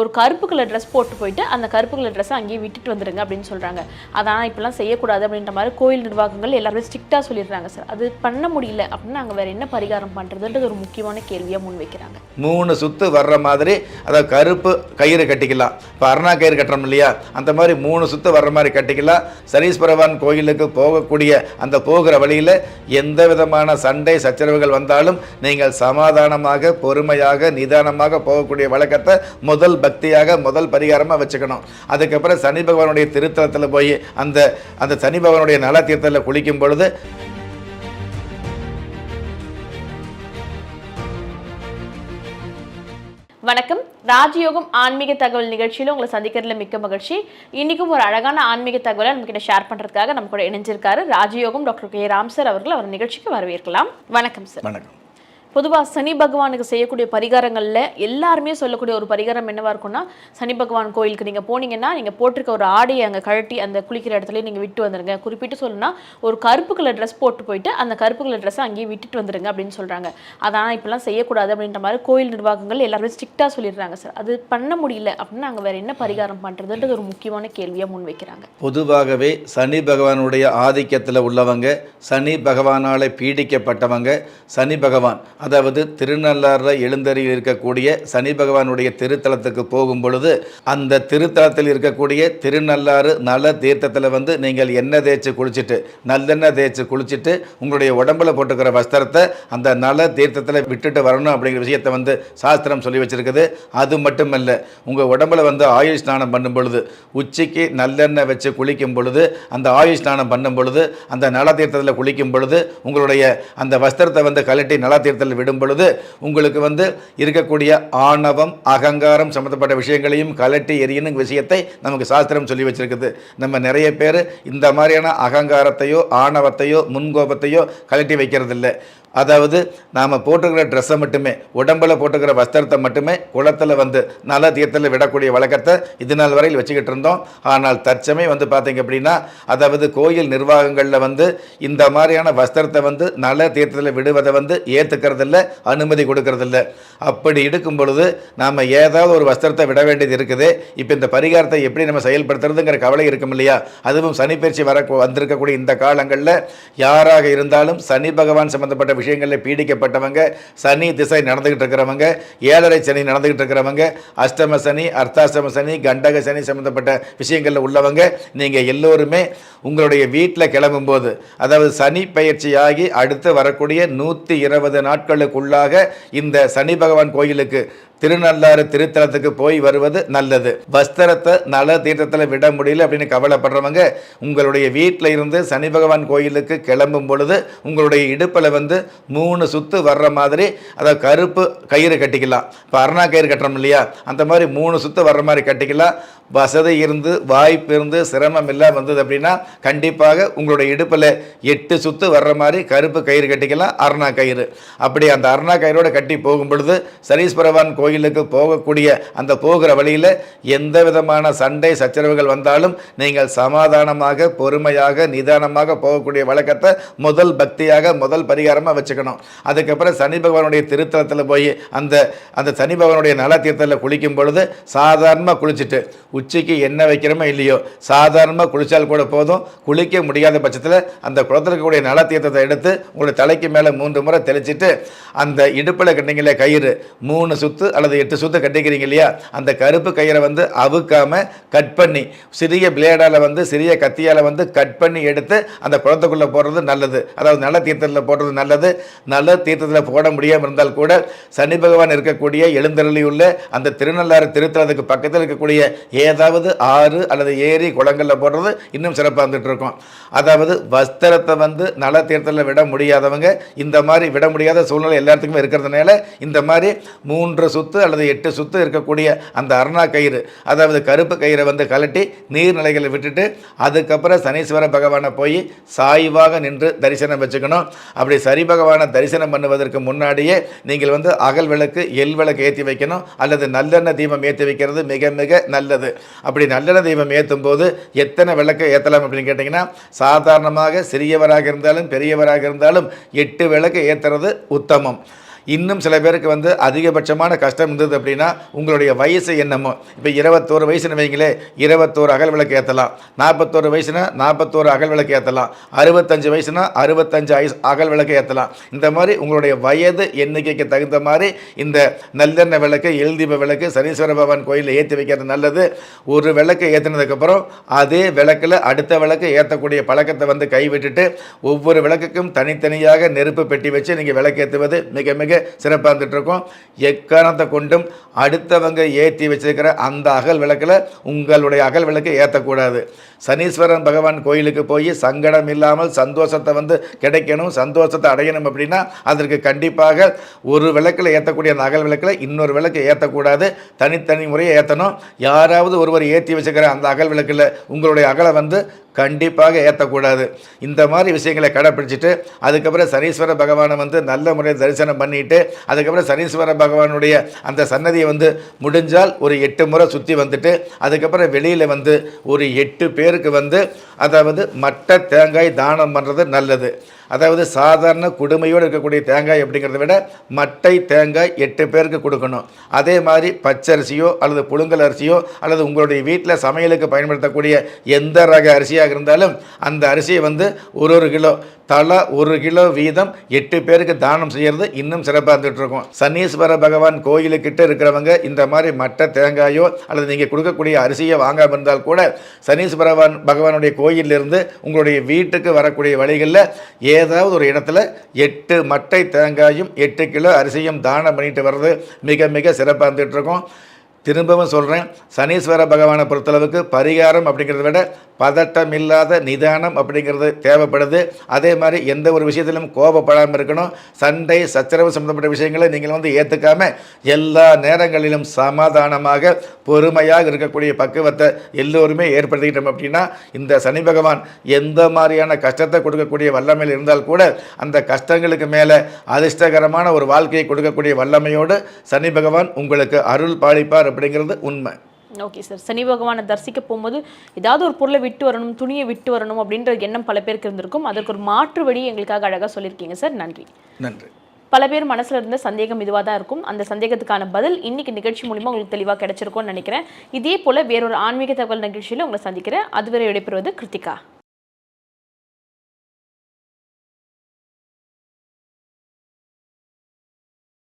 ஒரு கருப்பு colour dress போட்டு போயிட்டு அந்த கருப்பு கலர் ட்ரெஸ்ஸை அங்கேயே விட்டுட்டு வந்துடுங்க அப்படின்னு சொல்கிறாங்க அதான் இப்படிலாம் செய்யக்கூடாது அப்படின்ற மாதிரி கோயில் நிர்வாகங்கள் எல்லாருமே ஸ்ட்ரிக்டாக சொல்லிடுறாங்க சார் அது பண்ண முடியல அப்படின்னா நாங்கள் வேறு என்ன பரிகாரம் பண்ணுறதுன்றது ஒரு முக்கியமான கேள்வியாக முன் வைக்கிறாங்க. மூணு சுத்து வர்ற மாதிரி அதாவது கருப்பு கயிறு கட்டிக்கலாம். இப்போ அருணா கயிறு கட்டுறோம் இல்லையா? அந்த மாதிரி மூணு சுத்து வர்ற மாதிரி கட்டிக்கலாம். சரீஸ்வரவான் கோயிலுக்கு போகக்கூடிய அந்த போகிற வழியில் எந்த விதமான சண்டை சச்சரவுகள் வந்தாலும் நீங்கள் சமாதானமாக பொறுமையாக நிதானமாக போகக்கூடிய வழக்கத்தை முதல் பக்தியாக முதல் பரிகாரமாக வச்சுக்கணும். அதுக்கப்புறம் சனி பகவானுடைய திருத்தலத்தில் போய் அந்த அந்த சனி பகவானுடைய நல தீர்த்தத்தில் குளிக்கும் பொழுது வணக்கம். ராஜயோகம் ஆன்மீக தகவல் நிகழ்ச்சியில் உங்களை சந்திக்கிறதுல மிக்க மகிழ்ச்சி. இன்னைக்கும் ஒரு அழகான ஆன்மீக தகவலை நம்ம கிட்ட ஷேர் பண்றதுக்காக நம்ம கூட இணைஞ்சிருக்காரு ராஜயோகம் டாக்டர் கே. ராம் சார் அவர்கள். அவர் நிகழ்ச்சிக்கு வரவேற்கலாம். வணக்கம் சார். வணக்கம். பொதுவாக சனி பகவானுக்கு செய்யக்கூடிய பரிகாரங்களில் எல்லாருமே சொல்லக்கூடிய ஒரு பரிகாரம் என்னவாக இருக்கும்னா சனி பகவான் கோயிலுக்கு நீங்கள் போனீங்கன்னா நீங்கள் போட்டிருக்க ஒரு ஆடையை அங்கே கழட்டி அந்த குளிக்கிற இடத்துல நீங்கள் விட்டு வந்துருங்க. குறிப்பிட்டு சொல்லணும்னா ஒரு கருப்பு கலர் ட்ரெஸ் போட்டு போயிட்டு அந்த கருப்பு கலர் ட்ரெஸ்ஸை அங்கேயே விட்டுட்டு வந்துருங்க அப்படின்னு சொல்கிறாங்க அதான் இப்போலாம் செய்யக்கூடாது அப்படின்ற மாதிரி கோயில் நிர்வாகங்கள் எல்லாருமே ஸ்ட்ரிக்டாக சொல்லிடுறாங்க சார் அது பண்ண முடியல அப்படின்னா நாங்கள் வேறு என்ன பரிகாரம் பண்ணுறதுன்றது ஒரு முக்கியமான கேள்வியாக முன் வைக்கிறாங்க. பொதுவாகவே சனி பகவானுடைய ஆதிக்கத்தில் உள்ளவங்க சனி பகவானால் பீடிக்கப்பட்டவங்க சனி பகவான் அதாவது திருநள்ளாறில் எழுந்தறியில் இருக்கக்கூடிய சனி பகவானுடைய திருத்தலத்துக்கு போகும் பொழுது அந்த திருத்தலத்தில் இருக்கக்கூடிய திருநள்ளாறு நல தீர்த்தத்தில் வந்து நீங்கள் எண்ணெய் தேய்ச்சி குளிச்சுட்டு நல்லெண்ணெய் தேய்ச்சி குளிச்சுட்டு உங்களுடைய உடம்புல போட்டுக்கிற வஸ்திரத்தை அந்த நல தீர்த்தத்தில் விட்டுட்டு வரணும் அப்படிங்கிற விஷயத்தை வந்து சாஸ்திரம் சொல்லி வச்சிருக்குது. அது மட்டுமல்ல உங்கள் உடம்புல வந்து ஆயுள் ஸ்நானம் பண்ணும் பொழுது உச்சிக்கு நல்லெண்ணெய் வச்சு குளிக்கும் பொழுது அந்த ஆயுள் ஸ்நானம் பண்ணும் பொழுது அந்த நல தீர்த்தத்தில் குளிக்கும் பொழுது உங்களுடைய அந்த வஸ்திரத்தை வந்து கழட்டி நல தீர்த்தத்தில் விடும் பொழுது உங்களுக்கு வந்து இருக்கக்கூடிய ஆணவம் அகங்காரம் சம்மந்தப்பட்ட விஷயங்களையும் கலட்டி எரியணும் விஷயத்தை நமக்கு சாஸ்திரம் சொல்லி வச்சிருக்குது. நம்ம நிறைய பேர் இந்த மாதிரியான அகங்காரத்தையோ ஆணவத்தையோ முன்கோபத்தையோ கலட்டி வைக்கிறதில்ல. அதாவது நாம் போட்டுக்கிற ட்ரெஸ்ஸை மட்டுமே உடம்புல போட்டுக்கிற வஸ்திரத்தை மட்டுமே குளத்தில் வந்து நல தீர்த்தத்தில் விடக்கூடிய வழக்கத்தை இது நாள் வரையில் வச்சுக்கிட்டு இருந்தோம். ஆனால் தற்சமயம் வந்து பார்த்தீங்க அப்படின்னா அதாவது கோயில் நிர்வாகங்களில் வந்து இந்த மாதிரியான வஸ்திரத்தை வந்து நல தீர்த்தத்தில் விடுவதை வந்து ஏற்றுக்கிறதில்ல அனுமதி கொடுக்கறதில்ல. அப்படி இருக்கும் பொழுது நாம் ஏதாவது ஒரு வஸ்திரத்தை விட வேண்டியது இருக்குது. இப்போ இந்த பரிகாரத்தை எப்படி நம்ம செயல்படுத்துறதுங்கிற கவலை இருக்கும் இல்லையா? அதுவும் சனி பயிற்சி வர வந்திருக்கக்கூடிய இந்த காலங்களில் யாராக இருந்தாலும் சனி பகவான் சம்மந்தப்பட்ட விஷயங்களில் பீடிக்கப்பட்டவங்க சனி திசை நடந்துகிட்டு இருக்கிறவங்க ஏழரை சனி நடந்துகிட்டு இருக்கிறவங்க அஷ்டம சனி அர்த்தாஷ்டம சனி கண்டக சனி சம்பந்தப்பட்ட விஷயங்களில் உள்ளவங்க நீங்கள் எல்லோருமே உங்களுடைய வீட்டில் கிளம்பும்போது அதாவது சனி பயிற்சியாகி அடுத்து வரக்கூடிய நூற்றி இருபது நாட்களுக்குள்ளாக இந்த சனி பகவான் கோயிலுக்கு திருநள்ளாறு திருத்தலத்துக்கு போய் வருவது நல்லது. வஸ்திரத்தை நல தீர்த்தத்தில் விட முடியல அப்படின்னு கவலைப்படுறவங்க உங்களுடைய வீட்டில் இருந்து சனி பகவான் கோயிலுக்கு கிளம்பும் பொழுது உங்களுடைய இடுப்பில் வந்து மூணு சுத்து வர்ற மாதிரி அதாவது கருப்பு கயிறு கட்டிக்கலாம். இப்போ அருணா கயிறு கட்டுறோம் இல்லையா? அந்த மாதிரி மூணு சுத்து வர்ற மாதிரி கட்டிக்கலாம். வசதி இருந்து வாய்ப்பு இருந்து சிரமம் இல்லாமல் வந்தது அப்படின்னா கண்டிப்பாக உங்களுடைய இடுப்பில் எட்டு சுத்து வர்ற மாதிரி கருப்பு கயிறு கட்டிக்கலாம் அருணா கயிறு. அப்படி அந்த அருணா கயிறோட கட்டி போகும் பொழுது சரீஸ்வரவான் கோயிலுக்கு போகக்கூடிய அந்த போகிற வழியில் எந்த விதமான சண்டை சச்சரவுகள் வந்தாலும் நீங்கள் சமாதானமாக பொறுமையாக நிதானமாக போகக்கூடிய வழக்கத்தை முதல் பக்தியாக முதல் பரிகாரமாக வச்சுக்கணும். அதுக்கப்புறம் சனி பகவானுடைய திருத்தலத்தில் போய் அந்த அந்த சனி பகவானுடைய நல தீர்த்தத்தில் குளிக்கும் பொழுது சாதாரணமாக குளிச்சுட்டு உச்சிக்கு என்ன வைக்கிறோமோ இல்லையோ சாதாரணமாக குளித்தால் கூட போதும் குளிக்க முடியாத பட்சத்தில் அந்த குளத்தில் இருக்கக்கூடிய நல தீர்த்தத்தை எடுத்து உங்களுடைய தலைக்கு மேலே மூன்று முறை தெளிச்சிட்டு அந்த இடுப்பில் கட்டிங்களே கயிறு மூணு சுற்று அல்லது எட்டு சுத்த கட்டிக்கிறீங்க இல்லையா? அந்த கருப்பு கயிறை வந்து அவுக்காம கட் பண்ணி சிறிய பிளேடால் வந்து சிறிய கத்தியால் வந்து கட் பண்ணி எடுத்து அந்த குளத்துக்குள்ளே போடுறது நல்லது. அதாவது நல்ல தீர்த்தத்தில் போடுறது நல்லது. நல்ல தீர்த்தத்தில் போட முடியாமல் இருந்தால் கூட சனி பகவான் இருக்கக்கூடிய எழுந்தருளியுள்ள அந்த திருநள்ளாறு திருத்தலத்துக்கு பக்கத்தில் இருக்கக்கூடிய ஏதாவது ஆறு அல்லது ஏரி குளங்களில் போடுறது இன்னும் சிறப்பாக இருந்துட்டு இருக்கும். அதாவது வஸ்திரத்தை வந்து நல தீர்த்தத்தில் விட முடியாதவங்க இந்த மாதிரி விட முடியாத சூழ்நிலை எல்லாத்துக்குமே இருக்கிறதுனால இந்த மாதிரி மூன்று சுத்த அல்லது எட்டு சுத்து இருக்கக்கூடிய அந்த அருணா கயிறு அதாவது கருப்பு கயிறை வந்து கலட்டி நீர்நிலைகளை விட்டுட்டு அதுக்கப்புறம் சனீஸ்வர பகவானை போய் சாய்வாக நின்று தரிசனம் வச்சுக்கணும். அப்படி சரி பகவானை தரிசனம் பண்ணுவதற்கு முன்னாடியே நீங்கள் வந்து அகல் விளக்கு எல் விளக்கு ஏற்றி வைக்கணும். அல்லது நல்லெண்ணெய் தீபம் ஏற்றி வைக்கிறது மிக மிக நல்லது. அப்படி நல்லெண்ணெய் தீபம் ஏற்றும் போது எத்தனை விளக்கு ஏற்றலாம் அப்படின்னு கேட்டிங்கன்னா சாதாரணமாக சிறியவராக இருந்தாலும் பெரியவராக இருந்தாலும் எட்டு விளக்கு ஏற்றுறது உத்தமம். இன்னும் சில பேருக்கு வந்து அதிகபட்சமான கஷ்டம் இருந்தது அப்படின்னா உங்களுடைய வயசு என்னமோ. இப்போ இருபத்தோரு வயசுன்னு வைங்களே இருபத்தோரு அகல் விளக்கு ஏற்றலாம் நாற்பத்தோரு வயசுனா நாற்பத்தோரு அகல் விளக்கு ஏற்றலாம் அறுபத்தஞ்சு வயசுனா அறுபத்தஞ்சு ஐஸ் அகல் விளக்கு ஏற்றலாம் இந்த மாதிரி உங்களுடைய வயது எண்ணிக்கைக்கு தகுந்த மாதிரி இந்த நல்லெண்ணெய் விளக்கு எழுதீப விளக்கு சனீஸ்வர பகவான் கோயிலில் ஏற்றி வைக்கிறது நல்லது. ஒரு விளக்கு ஏற்றினதுக்கப்புறம் அதே விளக்கில் அடுத்த விளக்கு ஏற்றக்கூடிய பழக்கத்தை வந்து கைவிட்டுட்டு ஒவ்வொரு விளக்குக்கும் தனித்தனியாக நெருப்பு பெட்டி வச்சு நீங்கள் விளக்கேற்றுவது மிக மிக சிறப்பாக இருந்துட்டு எக்காரணத்தை கொண்டும் அடுத்தவங்க ஏற்றி வச்சிருக்கிற அந்த அகல் விளக்கில் உங்களுடைய அகல் விளக்கை ஏற்றக்கூடாது சனீஸ்வரன் பகவான் கோயிலுக்கு போய் சங்கடம் இல்லாமல் சந்தோஷத்தை வந்து கிடைக்கணும் சந்தோஷத்தை அடையணும் அப்படின்னா அதற்கு கண்டிப்பாக ஒரு விளக்கில் ஏற்றக்கூடிய அந்த அகல் விளக்கில் இன்னொரு விளக்கு ஏற்றக்கூடாது தனித்தனி முறையை ஏற்றணும் யாராவது ஒருவர் ஏற்றி வச்சுக்கிற அந்த அகல் விளக்கில் உங்களுடைய அகலை வந்து கண்டிப்பாக ஏற்றக்கூடாது இந்த மாதிரி விஷயங்களை கடைப்பிடிச்சிட்டு அதுக்கப்புறம் சனீஸ்வர பகவானை வந்து நல்ல முறையில் தரிசனம் பண்ணிட்டு அதுக்கப்புறம் சனீஸ்வர பகவானுடைய அந்த சன்னதியை வந்து முடிஞ்சால் ஒரு எட்டு முறை சுற்றி வந்துட்டு அதுக்கப்புறம் வெளியில் வந்து ஒரு எட்டு பேருக்கு வந்து அதாவது மட்டை தேங்காய் தானம் பண்ணுறது நல்லது. அதாவது சாதாரண குடுமையோடு இருக்கக்கூடிய தேங்காய் அப்படிங்கிறத விட மட்டை தேங்காய் எட்டு பேருக்கு கொடுக்கணும். அதே மாதிரி பச்சரிசியோ அல்லது புழுங்கல் அரிசியோ அல்லது உங்களுடைய வீட்டில் சமையலுக்கு பயன்படுத்தக்கூடிய எந்த ரக அரிசியாக இருந்தாலும் அந்த அரிசியை வந்து ஒரு ஒரு கிலோ தலா ஒரு கிலோ வீதம் எட்டு பேருக்கு தானம் செய்கிறது இன்னும் சிறப்பாக இருந்துகிட்ருக்கும். சன்னீஸ்வர சனீஸ்வர பகவான் கோயிலுக்கிட்ட இருக்கிறவங்க இந்த மாதிரி மட்டை தேங்காயோ அல்லது நீங்கள் கொடுக்கக்கூடிய அரிசியை வாங்காமல் இருந்தால் கூட சனீஸ்வர பகவான் பகவானுடைய கோயிலிருந்து உங்களுடைய வீட்டுக்கு வரக்கூடிய வழிகளில் ஏதாவது ஒரு இடத்துல எட்டு மட்டை தேங்காயும் எட்டு கிலோ அரிசியும் தானம் பண்ணிட்டு வர்றது மிக மிக சிறப்பாக இருந்துகிட்ருக்கோம் திரும்பவும் சொல்கிறேன் சனீஸ்வர பகவானை பொறுத்தளவுக்கு பரிகாரம் அப்படிங்கிறத விட பதட்டம் இல்லாத நிதானம் அப்படிங்கிறது தேவைப்படுது. அதே மாதிரி எந்த ஒரு விஷயத்திலும் கோபப்படாமல் இருக்கணும். சண்டை சச்சரவு சம்மந்தப்பட்ட விஷயங்களை நீங்கள் வந்து ஏற்றுக்காம எல்லா நேரங்களிலும் சமாதானமாக பொறுமையாக இருக்கக்கூடிய பக்குவத்தை எல்லோருமே ஏற்படுத்திக்கிட்டோம் அப்படின்னா இந்த சனி பகவான் எந்த மாதிரியான கஷ்டத்தை கொடுக்கக்கூடிய வல்லமையில் இருந்தால் கூட அந்த கஷ்டங்களுக்கு மேலே அதிர்ஷ்டகரமான ஒரு வாழ்க்கையை கொடுக்கக்கூடிய வல்லமையோடு சனி பகவான் உங்களுக்கு அருள் பாலிப்பார் அப்படிங்கிறது உண்மை. ஓகே சார் சனி பகவானை தரிசிக்க போகும்போது ஏதாவது ஒரு பொருளை விட்டு வரணும் துணியை விட்டு வரணும் அப்படின்ற எண்ணம் பல பேருக்கு இருந்திருக்கும். அதற்கு ஒரு மாற்று வழி எங்களுக்காக அழகாக சொல்லியிருக்கீங்க சார் நன்றி. நன்றி. பல பேர் மனசுல இருந்த சந்தேகம் இதுவாக தான் இருக்கும். அந்த சந்தேகத்துக்கான பதில் இன்னைக்கு நிகழ்ச்சி மூலிமா உங்களுக்கு தெளிவாக கிடைச்சிருக்கும்னு நினைக்கிறேன். இதே போல வேறொரு ஆன்மீக தகவல் நிகழ்ச்சியில் உங்களை சந்திக்கிறேன். அதுவரை விடைபெறுவது கிருத்திகா.